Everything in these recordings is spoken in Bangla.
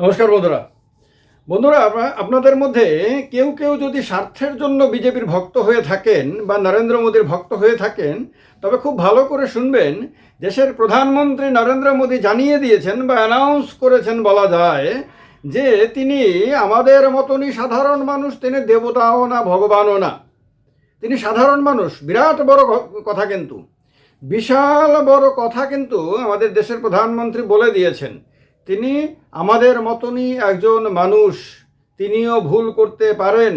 নমস্কার বন্ধুরা। বন্ধুরা আপনা- আপনাদের মধ্যে কেউ কেউ যদি স্বার্থের জন্য বিজেপির ভক্ত হয়ে থাকেন বা নরেন্দ্র মোদীর ভক্ত হয়ে থাকেন, তবে খুব ভালো করে শুনবেন, দেশের প্রধানমন্ত্রী নরেন্দ্র মোদী জানিয়ে দিয়েছেন বা অ্যানাউন্স করেছেন বলা যায় যে তিনি আমাদের মতনই সাধারণ মানুষ, তিনি দেবতাও না, ভগবানও না। তিনি সাধারণ মানুষ, বিরাট বড় কথা কিন্তু। বিশাল বড় কথা কিন্তু আমাদের দেশের প্রধানমন্ত্রী বলে দিয়েছেন। তিনি আমাদের মতনই একজন মানুষ, তিনিও ভুল করতে পারেন।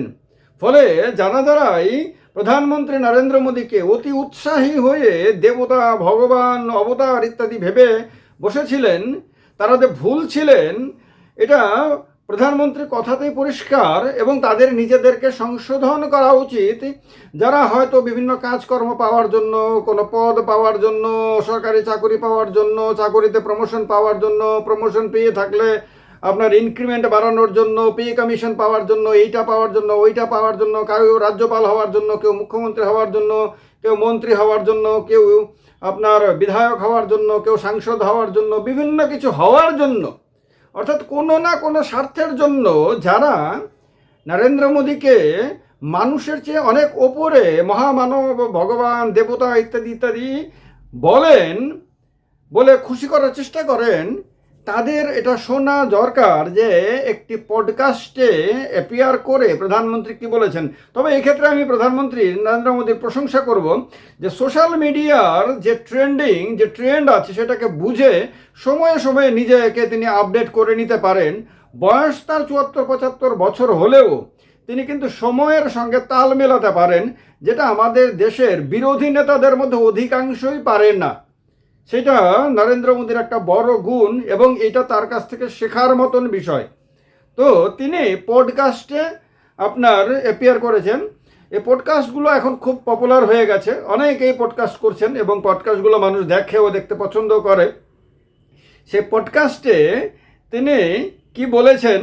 ফলে জানা যারাই প্রধানমন্ত্রী নরেন্দ্র মোদীকে অতি উৎসাহী হয়ে দেবতা, ভগবান, অবতার ইত্যাদি ভেবে বসেছিলেন। তারা যে ভুল ছিলেন, এটা প্রধানমন্ত্রীর কথাতেই পরিষ্কার এবং তাদের নিজেদেরকে সংশোধন করা উচিত। যারা হয়তো বিভিন্ন কাজকর্ম পাওয়ার জন্য, কোনো পদ পাওয়ার জন্য, সরকারি চাকরি পাওয়ার জন্য, চাকরিতে প্রমোশন পাওয়ার জন্য প্রমোশন পেয়ে থাকলে আপনার ইনক্রিমেন্ট বাড়ানোর জন্য পে কমিশন পাওয়ার জন্য, এইটা পাওয়ার জন্য, ওইটা পাওয়ার জন্য, কেউ রাজ্যপাল হওয়ার জন্য, কেউ মুখ্যমন্ত্রী হওয়ার জন্য, কেউ মন্ত্রী হওয়ার জন্য, কেউ আপনার বিধায়ক হওয়ার জন্য, কেউ সাংসদ হওয়ার জন্য, বিভিন্ন কিছু হওয়ার জন্য অর্থাৎ কোনো না কোনো স্বার্থের জন্য যারা নরেন্দ্র মোদীকে মানুষের চেয়ে অনেক ওপরে মহামানব, ভগবান, দেবতা ইত্যাদি ইত্যাদি বলেন বলে খুশি করার চেষ্টা করেন তাদের এটা শোনা দরকার যে একটি পডকাস্টে অ্যাপিয়ার করে প্রধানমন্ত্রী কি বলেছেন? তবে এক্ষেত্রে আমি প্রধানমন্ত্রী নরেন্দ্র মোদীর প্রশংসা করব যে সোশ্যাল মিডিয়ার যে ট্রেন্ডিং যে ট্রেন্ড আছে সেটাকে বুঝে সময়ে সময়ে নিজেকে তিনি আপডেট করে নিতে পারেন। বয়স তার চুয়াত্তর, পঁচাত্তর বছর হলেও তিনি কিন্তু সময়ের সঙ্গে তাল মেলাতে পারেন, যেটা আমাদের দেশের বিরোধী নেতাদের মধ্যে অধিকাংশই পারেন না। সেটা নরেন্দ্র মোদীর একটা বড় গুণ এবং এটা তার কাছ থেকে শেখার মতন বিষয়। তো তিনি পডকাস্টে আপনার অ্যাপিয়ার করেছেন। এই পডকাস্টগুলো এখন খুব পপুলার হয়ে গেছে। অনেকেই পডকাস্ট করছেন এবং পডকাস্টগুলো মানুষ দেখে ও দেখতে পছন্দ করে। সে পডকাস্টে তিনি কি বলেছেন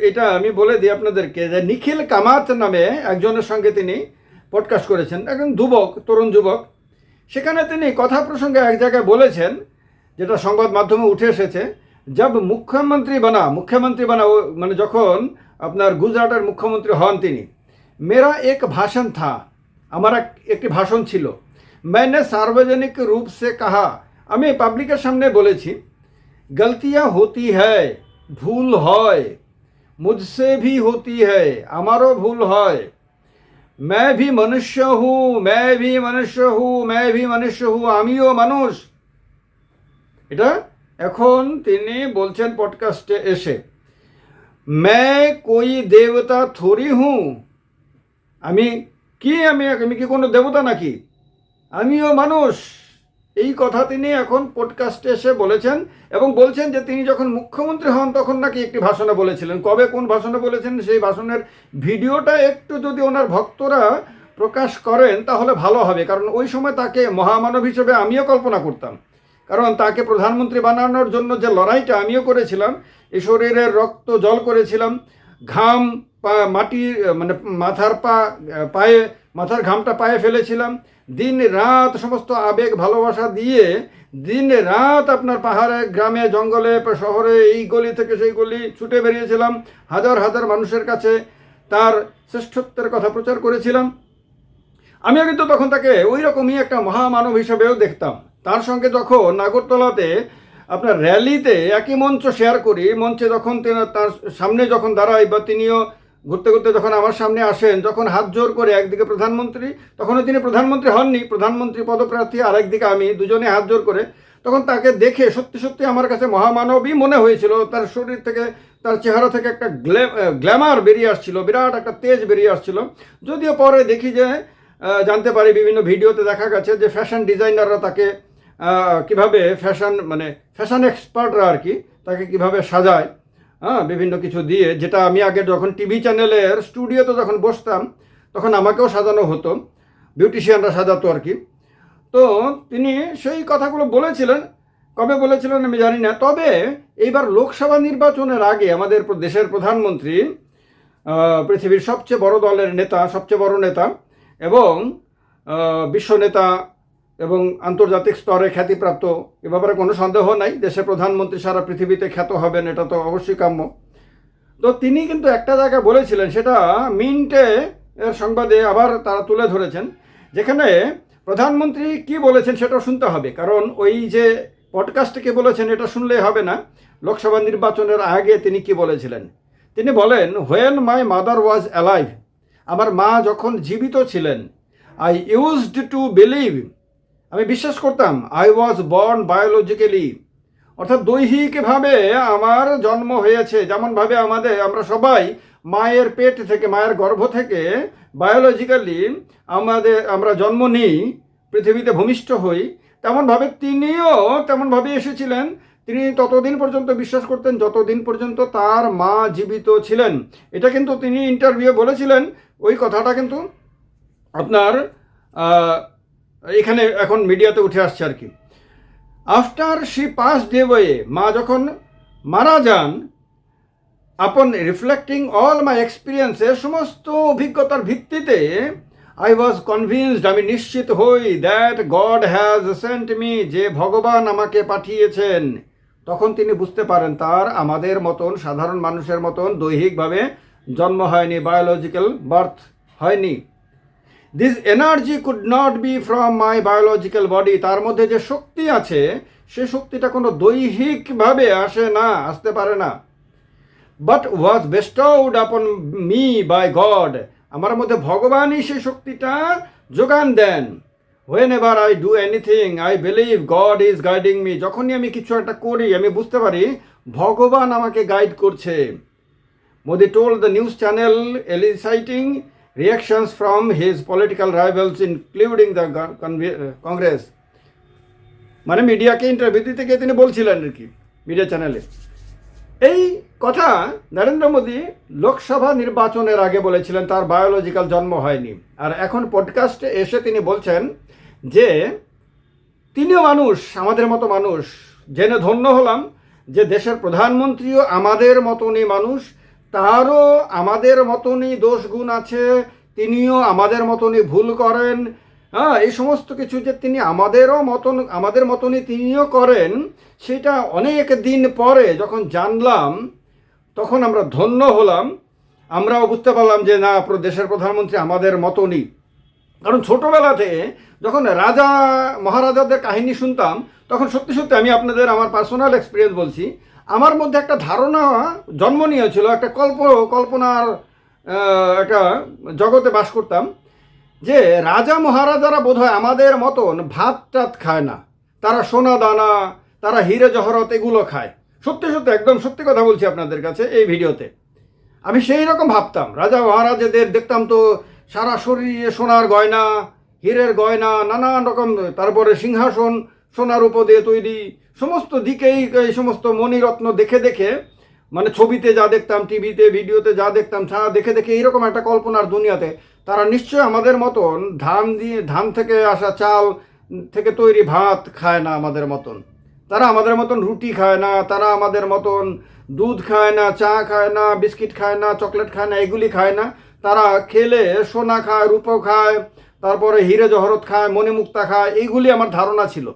এটা আমি বলে দিই আপনাদেরকে যে নিখিল কামাত নামে একজনের সঙ্গে তিনি পডকাস্ট করেছেন। একজন যুবক, তরুণ যুবক। সেখানে তিনি কথা প্রসঙ্গে এক জায়গায় বলেছেন যেটা সংবাদ মাধ্যমে উঠে এসেছে জব মুখ্যমন্ত্রী বানা মুখ্যমন্ত্রী বানা ও মানে যখন আপনার গুজরাটের মুখ্যমন্ত্রী হন তিনি মেরা এক ভাষণ থা আমার এক একটি ভাষণ ছিল मैंने सार्वजनिक रूप से कहा আমি পাবলিকের সামনে বলেছি গলতিয়া হতি হ্যায় ভুল হয় মুঝসে ভি হতি হ্যায় আমারও ভুল হয় मैं भी मनुष्य हूँ मैं भी मनुष्य हूँ मैं भी मनुष्य हूँ আমিও মানুষ এটা এখন তিনি বলছেন পডকাস্টে এসে मैं कोई देवता थोड़ी हूँ আমি কি আমি আমি কি কোনো দেবতা নাকি আমিও মানুষ এই কথা তিনি এখন পডকাস্টে এসে বলেছেন এবং বলছেন যে তিনি যখন মুখ্যমন্ত্রী হন তখন নাকি একটি ভাষণে বলেছিলেন। কবে কোন ভাষণে বলেছেন সেই ভাষণের ভিডিওটা একটু যদি ওনার ভক্তরা প্রকাশ করেন তাহলে ভালো হবে, কারণ ওই সময় তাকে মহামানব হিসেবে আমিও কল্পনা করতাম। কারণ তাকে প্রধানমন্ত্রী বানানোর জন্য যে লড়াইটা আমিও করেছিলাম এই শরীরের রক্ত জল করেছিলাম, ঘাম পা মাটির মানে মাথার পা, পায়ে, মাথার ঘামটা পায়ে ফেলেছিলাম দিন রাত সমস্ত আবেগ ভালোবাসা দিয়ে দিন রাত আপনার পাহাড়ে, গ্রামে, জঙ্গলে শহরে, এই গলি থেকে সেই গলি ছুটে বেরিয়েছিলাম। হাজার হাজার মানুষের কাছে তার শ্রেষ্ঠত্বের কথা প্রচার করেছিলাম। আমিও কিন্তু তখন তাকে ওই রকমই একটা মহামানব হিসেবেও দেখতাম। তার সঙ্গে যখন নাগরতলাতে আপনার র্যালিতে একই মঞ্চ শেয়ার করি, মঞ্চে যখন তার সামনে যখন দাঁড়াই বা তিনিও ঘুরতে ঘুরতে যখন আমার সামনে আসেন, যখন হাত জোর করে একদিকে প্রধানমন্ত্রী, তখনও তিনি প্রধানমন্ত্রী হননি, প্রধানমন্ত্রী পদপ্রার্থী, আরেকদিকে আমি দুজনে হাত জোর করে, তখন তাকে দেখে সত্যি সত্যি আমার কাছে মহামানবই মনে হয়েছিল। তার শরীর থেকে, তার চেহারা থেকে একটা গ্ল্যামার বেরিয়ে আসছিল, বিরাট একটা তেজ বেরিয়ে আসছিল। যদিও পরে দেখি যে জানতে পারি বিভিন্ন ভিডিওতে দেখা গেছে যে ফ্যাশন ডিজাইনাররা তাকে কীভাবে ফ্যাশন মানে ফ্যাশন এক্সপার্টরা আর কি, তাকে কীভাবে সাজায়। হ্যাঁ বিভিন্ন কিছু দিয়ে যেটা আমি আগে যখন টিভি চ্যানেলের স্টুডিওতে যখন বসতাম তখন আমাকেও সাজানো হতো বিউটিশিয়ানরা সাজাতো আর কি। তো তিনি সেই কথাগুলো বলেছিলেন কবে বলেছিলেন আমি জানি না তবে এইবার লোকসভা নির্বাচনের আগে আমাদের দেশের প্রধানমন্ত্রী পৃথিবীর সবচেয়ে বড় দলের নেতা সবচেয়ে বড় নেতা এবং আহ, বিশ্ব নেতা এবং আন্তর্জাতিক স্তরে খ্যাতিপ্রাপ্ত। এ ব্যাপারে কোনো সন্দেহ নাই দেশের প্রধানমন্ত্রী সারা পৃথিবীতে খ্যাত হবেন, এটা তো অবশ্যই কাম্য। তো তিনি কিন্তু একটা জায়গায় বলেছিলেন, সেটা মিন্টে এর সংবাদে আবার তারা তুলে ধরেছেন, যেখানে প্রধানমন্ত্রী কি বলেছেন সেটা শুনতে হবে, কারণ ওই যে পডকাস্টকে বলেছেন এটা শুনলেই হবে না, লোকসভা নির্বাচনের আগে তিনি কি বলেছিলেন? তিনি বলেন when my mother was alive আমার মা যখন জীবিত ছিলেন আই ইউজড টু বিলিভ আমি বিশ্বাস করতাম আই ওয়াজ বর্ন বায়োলজিক্যালি অর্থাৎ দৈহিকভাবে আমার জন্ম হয়েছে, যেমনভাবে আমাদের, আমরা সবাই মায়ের পেট থেকে, মায়ের গর্ভ থেকে বায়োলজিক্যালি আমাদের, আমরা জন্ম নিই, পৃথিবীতে ভূমিষ্ঠ হই। তেমনভাবে তিনিও তেমনভাবে এসেছিলেন। তিনি ততদিন পর্যন্ত বিশ্বাস করতেন, যতদিন পর্যন্ত তার মা জীবিত ছিলেন। এটা কিন্তু তিনি ইন্টারভিউ বলেছিলেন। ওই কথাটা কিন্তু আপনার এখানে এখন মিডিয়াতে উঠে আসছে আর কি। After she pass day way মা যখন মারা যান আপন রিফ্লেক্টিং অল মাই এক্সপিরিয়েন্সের সমস্ত অভিজ্ঞতার ভিত্তিতে আই ওয়াজ কনভিন্সড আমি নিশ্চিত হই that God has sent me যে ভগবান আমাকে পাঠিয়েছেন। তখন তিনি বুঝতে পারেন, তার আমাদের মতন, সাধারণ মানুষের মতন দৈহিকভাবে জন্ম হয়নি বায়োলজিক্যাল বার্থ হয়নি। This energy could not be from my biological body তার মধ্যে যে শক্তি আছে, সে শক্তিটা কোনো দৈহিকভাবে আসে না, আসতে পারে না। বাট ওয়াজ বেস্টাউড আপন মি বাই গড আমার মধ্যে ভগবানই সেই শক্তিটা যোগান দেন। Whenever I do anything I believe God is guiding me যখনই আমি কিছু একটা করি, আমি বুঝতে পারি ভগবান আমাকে গাইড করছে। Modi told the news channel eliciting reactions from his political rivals, including the Congress মানে মিডিয়াকে ইন্টারভিউ দিতে গিয়ে তিনি বলছিলেন আর কি মিডিয়া চ্যানেলে এই কথা নরেন্দ্র মোদী লোকসভা নির্বাচনের আগে বলেছিলেন, তার বায়োলজিক্যাল জন্ম হয়নি। আর এখন পডকাস্টে এসে তিনি বলছেন যে, তিনিও মানুষ, আমাদের মতো মানুষ, জেনে ধন্য হলাম যে দেশের প্রধানমন্ত্রীও আমাদের মতনই মানুষ তারও আমাদের মতনই দোষ গুণ আছে, তিনিও আমাদের মতনই ভুল করেন। হ্যাঁ এই সমস্ত কিছু যে তিনি আমাদেরও মতন, আমাদের মতনই তিনিও করেন, সেটা অনেক দিন পরে যখন জানলাম, তখন আমরা ধন্য হলাম। আমরাও বুঝতে পারলাম যে না দেশের প্রধানমন্ত্রী আমাদের মতনই। কারণ ছোটোবেলাতে যখন রাজা, মহারাজাদের কাহিনী শুনতাম, তখন সত্যি সত্যি আমি আপনাদের আমার পার্সোনাল এক্সপিরিয়েন্স বলছি আমার মধ্যে একটা ধারণা জন্ম নিয়েছিল, একটা কল্প, কল্পনার একটা জগতে বাস করতাম যে রাজা মহারাজারা বোধহয় আমাদের মতন ভাত টাত খায় না। তারা সোনা দানা, তারা হিরে জহরত এগুলো খায়। সত্যি সত্যি, একদম সত্যি কথা বলছি আপনাদের কাছে এই ভিডিওতে। আমি সেই রকম ভাবতাম, রাজা মহারাজাদের দেখতাম তো সারা শরীরে সোনার গয়না, হীরের গয়না, নানান রকম, তারপরে সিংহাসন সোনার উপ দিয়ে তৈরি সমস্ত দিকেই এই সমস্ত মণিরত্ন দেখে দেখে মানে ছবিতে যা দেখতাম, টিভিতে, ভিডিওতে যা দেখতাম তা দেখে দেখে এইরকম একটা কল্পনার দুনিয়াতে। তারা নিশ্চয় আমাদের মতন ধান দিয়ে, ধান থেকে আসা চাল থেকে তৈরি ভাত খায় না আমাদের মতন। তারা আমাদের মতন রুটি খায় না, তারা আমাদের মতন দুধ খায় না, চা খায় না, বিস্কিট খায় না, চকলেট খায় না, এগুলি খায় না। তারা খেলে সোনা খায়, রূপো খায়, তারপরে হিরে জহরত খায়, মণিমুক্তা খায়, এইগুলি আমার ধারণা ছিল।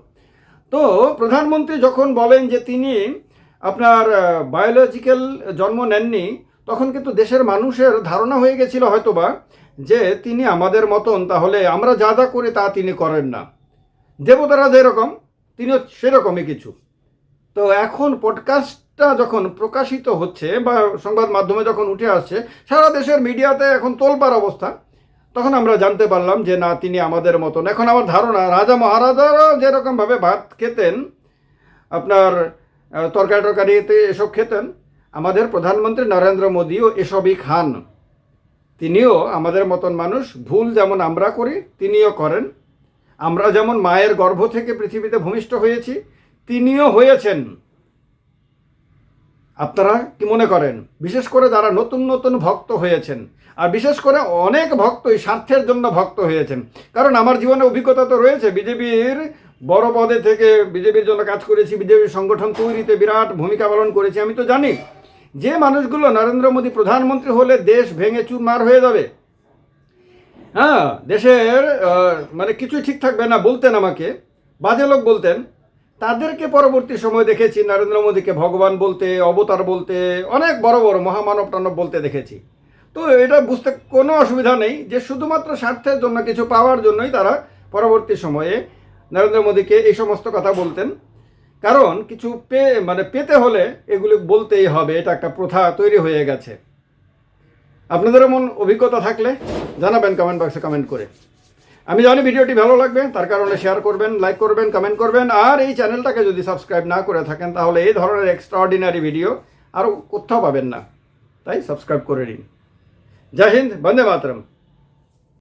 তো প্রধানমন্ত্রী যখন বলেন যে তিনি আপনার বায়োলজিক্যাল জন্ম নেননি, তখন কিন্তু দেশের মানুষের ধারণা হয়ে গেছিল হয়তোবা যে তিনি আমাদের মতন, তাহলে আমরা যা যা করি তা তিনি করেন না। দেবতারা যেরকম, তিনিও সেরকমই কিছু। তো এখন পডকাস্টটা যখন প্রকাশিত হচ্ছে বা সংবাদ মাধ্যমে যখন উঠে আসছে, সারা দেশের মিডিয়াতে এখন তোলপার অবস্থা। তখন আমরা জানতে পারলাম যে না, তিনি আমাদের মতন। এখন আমার ধারণা, রাজা মহারাজারাও যেরকমভাবে ভাত খেতেন, আপনার তরকারি টরকারিতে এসব খেতেন, আমাদের প্রধানমন্ত্রী নরেন্দ্র মোদীও এসবই খান। তিনিও আমাদের মতন মানুষ, ভুল যেমন আমরা করি, তিনিও করেন। আমরা যেমন মায়ের গর্ভ থেকে পৃথিবীতে ভূমিষ্ঠ হয়েছি, তিনিও হয়েছেন। আপনারা কি মনে করেন? বিশেষ করে যারা নতুন নতুন ভক্ত হয়েছেন, আর বিশেষ করে অনেক ভক্তই স্বার্থের জন্য ভক্ত হয়েছেন। কারণ আমার জীবনে অভিজ্ঞতা তো রয়েছে, বিজেপির বড় পদে থেকে বিজেপির জন্য কাজ করেছি, বিজেপির সংগঠন তৈরিতে বিরাট ভূমিকা পালন করেছি, আমি তো জানি। যে মানুষগুলো নরেন্দ্র মোদী প্রধানমন্ত্রী হলে দেশ ভেঙে চুরমার হয়ে যাবে। হ্যাঁ দেশের মানে কিছুই ঠিক থাকবে না বলতেন আমাকে। বাজে লোক বলতেন। তাদেরকে পরবর্তী সময় দেখেছি, নরেন্দ্র মোদীকে ভগবান বলতে, অবতার বলতে, অনেক বড় বড় মহামানব টানব বলতে দেখেছি। তো এটা বুঝতে কোনো অসুবিধা নেই যে শুধুমাত্র স্বার্থের জন্য, কিছু পাওয়ার জন্যই তারা পরবর্তী সময়ে নরেন্দ্র মোদীকে এই সমস্ত কথা বলতেন। কারণ কিছু পে মানে পেতে হলে এগুলি বলতেই হবে, এটা একটা প্রথা তৈরি হয়ে গেছে। আপনাদের এমন অভিজ্ঞতা থাকলে জানাবেন কমেন্ট বক্সে কমেন্ট করে। আমি জানি ভিডিওটি ভালো লাগবে, তার কারণে শেয়ার করবেন লাইক করবেন কমেন্ট করবেন, আর এই চ্যানেলটাকে যদি সাবস্ক্রাইব না করে থাকেন, তাহলে এই ধরনের এক্সট্রাঅর্ডিনারি ভিডিও আরও কোথাও পাবেন না। তাই সাবস্ক্রাইব করে নিন। জয় হিন্দ, বন্দে মাতরম।